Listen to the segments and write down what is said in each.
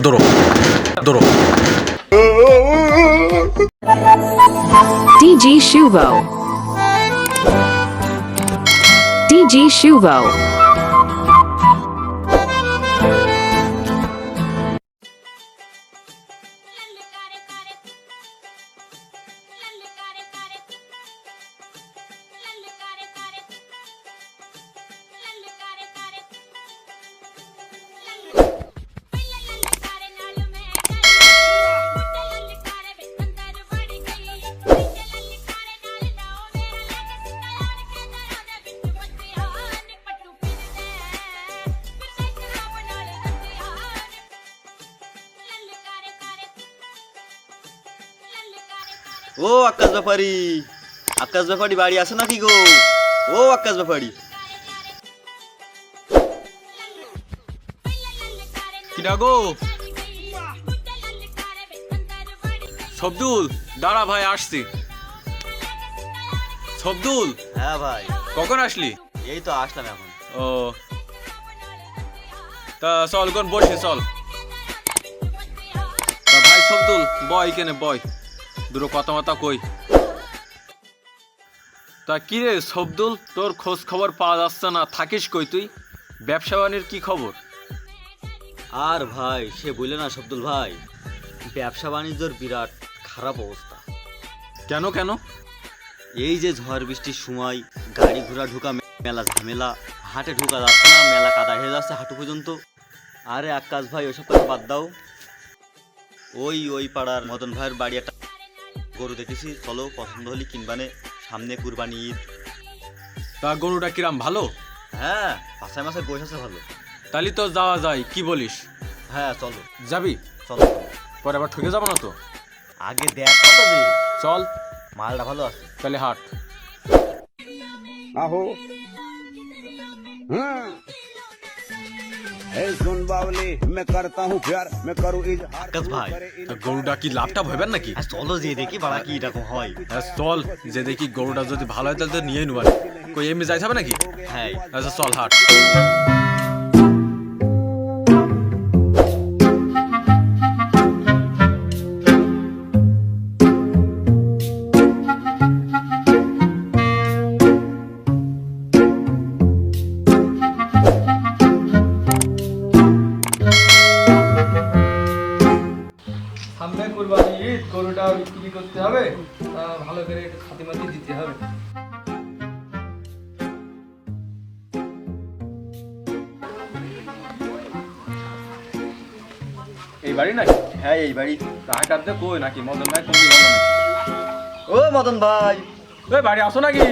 Duro. Duro. DG Shuvo. DG Shuvo. ও আকাশ ব্যাপারি আকাশ ব্যাপারি বাড়ি আছে নাকি গো? ও আকাশ ব্যাপারি গো সবদুল দাঁড়া ভাই আসছি। সবদুল হ্যাঁ ভাই। কখন আসলি? এই তো আসলাম এখন। ও। তা চল কোন বসে চল। তা ভাই সবদুল বয় কেনে বয়। দুটো কথা মতা কই। তা কি রে সবদুল তোর খোঁজ খবর পাওয়া যাচ্ছে না থাকিস কই তুই? ব্যবসা বাণির কি খবর? আর ভাই সে বললে না শব্দুল ভাই ব্যবসা বাণিজ্যর বিরাট খারাপ অবস্থা। কেন কেন? এই যে ঝড় বৃষ্টির সময় গাড়ি ঘোড়া ঢোকা মেলা ঝামেলা হাটে ঢোকা যাচ্ছে না মেলা কাদা হয়ে যাচ্ছে হাঁটু পর্যন্ত। আরে আকাশ ভাই ওসব কথা বাদ দাও। ওই ওই পাড়ার মদন ভাইয়ের বাড়ি একটা গরু দেখেছি চলো পছন্দ হলি কিনবানে সামনে কুরবানি ঈদ। তা গরুটা কিরাম ভালো? হ্যাঁ পাশে মাসে বসে আছে ভালো। তাহলে তো যাওয়া যায় কি বলিস? হ্যাঁ চলো। যাবি? চলো। পরে আবার ঠকে যাব না তো? আগে দেখ চল। মালটা ভালো আছে। তাহলে হাট। আহো। হ্যাঁ আকাশ ভাই গরুটা কি লাভটা ভাবেন নাকি চল যে দেখি বাড়া কি এরকম হয় হ্যাঁ, চল যে দেখি গরুটা যদি ভালো হয় তাহলে তো নিয়ে নেবার কই এমনি যাইতে হবে নাকি হ্যাঁ আচ্ছা চল হাট ঈদ বিক্রি করতে হবে ভালো করে একটু খাতিমাতি দিতে হবে। এই বাড়ি নাকি? হ্যাঁ এই বাড়ি। কই নাকি? মদন ভাই ও মদন ভাই। ওই বাড়ি আসো নাকি?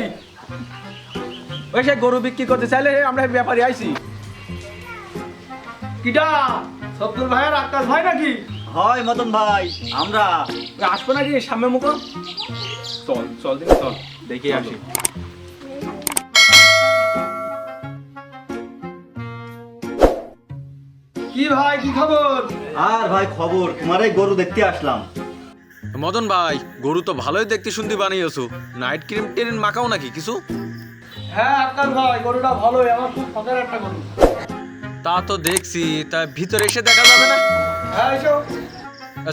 ওই সে গরু বিক্রি করতে চাইলে আমরা ব্যাপারী আইছি। কিটা? সব্দুল ভাই আর আকাশ ভাই নাকি? হয় মদন ভাই আমরা আসব নাকি সামনে মুখো? চল চল দিন চল দেখে আসি। কি ভাই কি খবর? আর ভাই খবর? তোমার এই গরু দেখতে আসলাম। মদন ভাই গরু তো ভালোই দেখতে শুনতে বানিয়েছো। নাইট ক্রিম টেরিন মাখাও নাকি কিছু? হ্যাঁ আকাশ ভাই গরুটা ভালোই আমার খুব শখের একটা গরু। তা তো দেখছি তা ভিতরে এসে দেখা যাবে না? হ্যাঁ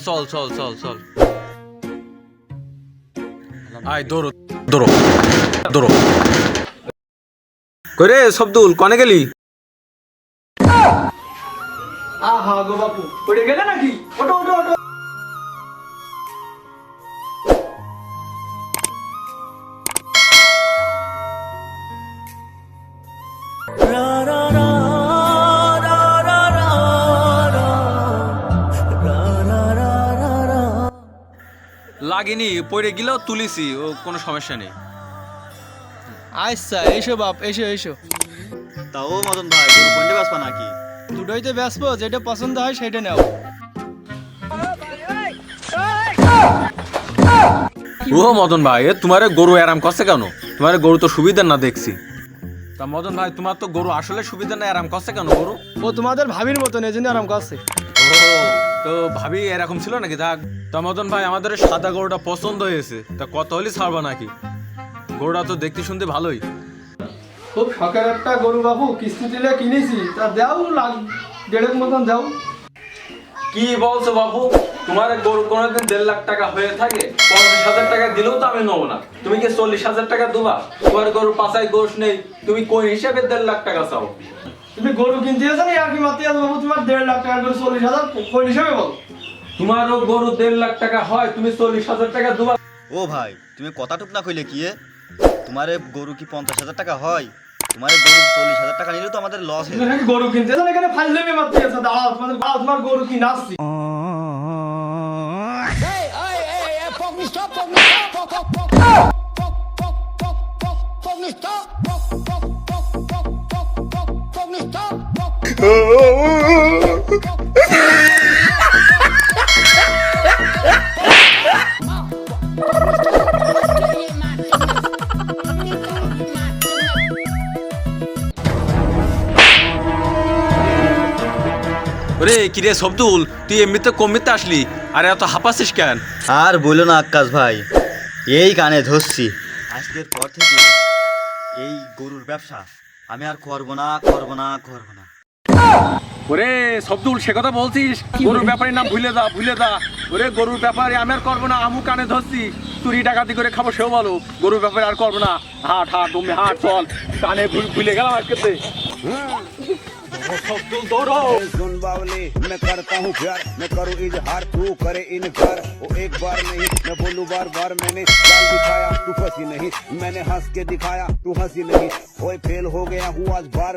চল চল চল চল। আয় দৌড়ো দৌড়ো দৌড়ো। করে সবদুল কনে গেলি? আহা গো বাপু পড়ে গেলে নাকি? ওটো ওটো ওটো লাগেনি পড়ে গেলেও তুলিছি ও কোনো সমস্যা নেই। আচ্ছা এসো বাপ এসো এসো। তা ও মদন ভাই গরু কোনটা বাসপা নাকি? দুটোইতে বেসবো যেটা পছন্দ হয় সেটা নাও। ও মদন ভাই এ তোমার গরু আরাম করছে কেন? তোমার গরু তো সুবিধা না দেখছি। তা মদন ভাই তোমার তো গরু আসলে সুবিধা না আরাম করছে কেন গরু? ও তোমাদের ভাবির মতন এই জন্য আরাম করছে। ও তো ভাবি এরকম ছিল নাকি? থাক। তা মদন ভাই আমাদের সাদা গরুটা পছন্দ হয়েছে। তা কত হলে ছাড়বা নাকি? গরুটা তো দেখতে শুনতে ভালোই। খুব শখের একটা গরু বাবু কিস্তি দিলে কিনেছি। তা দাও লাখ দেড়েক মতন দাও। কি বলছো বাবু? তোমার গরু কোনোদিন দেড় লাখ টাকা হয়ে থাকে পঞ্চাশ হাজার টাকা দিলেও তো আমি নেব না। তুমি কি চল্লিশ হাজার টাকা দেবা? তোমার গরু পাঁচাই গোশ নেই। তুমি কোন হিসাবে দেড় লাখ টাকা চাও? তুমি গরু কিনতে এসে না আর কি মারতে বাবু তোমার দেড় লাখ টাকা করে চল্লিশ হাজার কোন হিসাবে বল তোমারও গরু দেড় লাখ টাকা হয় তুমি চল্লিশ হাজার টাকা দেবা ও ভাই তুমি কথাটুক না কইলে কি তোমার গরু কি পঞ্চাশ হাজার টাকা হয় তোমার গরু চল্লিশ হাজার টাকা নিলেও তো আমাদের লস তুমি নাকি গরু কিনতে এসে এখানে ফাইজলেমি মারতে এসে দাঁড়াও তোমাদের তোমার গরু কি নাচছি ওরে কিরে সবদুল? তুই এমনিতে কমিতে আসলি আর এত হাঁপাছিস কেন? আর বলল না আক্কাস ভাই এই কানে ধরছি। আজকের পর থেকে এই গরুর ব্যবসা আমি আর করব না করব না করব না। ওরে সবদুল সে কথা বলছিস গরুর ব্যাপারে না ভুলে যা ভুলে যা ওরে গরুর ব্যাপারে আমি আর করবো না আমু কানে ধরছি চুরি ডাকাতি করে খাবো সেও ভালো গরুর ব্যাপারে আর করবো না হাট হাট তুমি হাট চল কানে ভুল- ভুলে গেলাম আজকে সবদুল দৌড়ো ए सुन बावली मैं करता हूँ प्यार मैं करूँ इजहार तू करे इनकार वो एक बार नहीं मैं बोलूँ बार बार मैंने चाल दिखाया तू फंसी नहीं मैंने हंस के दिखाया तू हंसी नहीं ओए फेल हो गया हूँ आज बार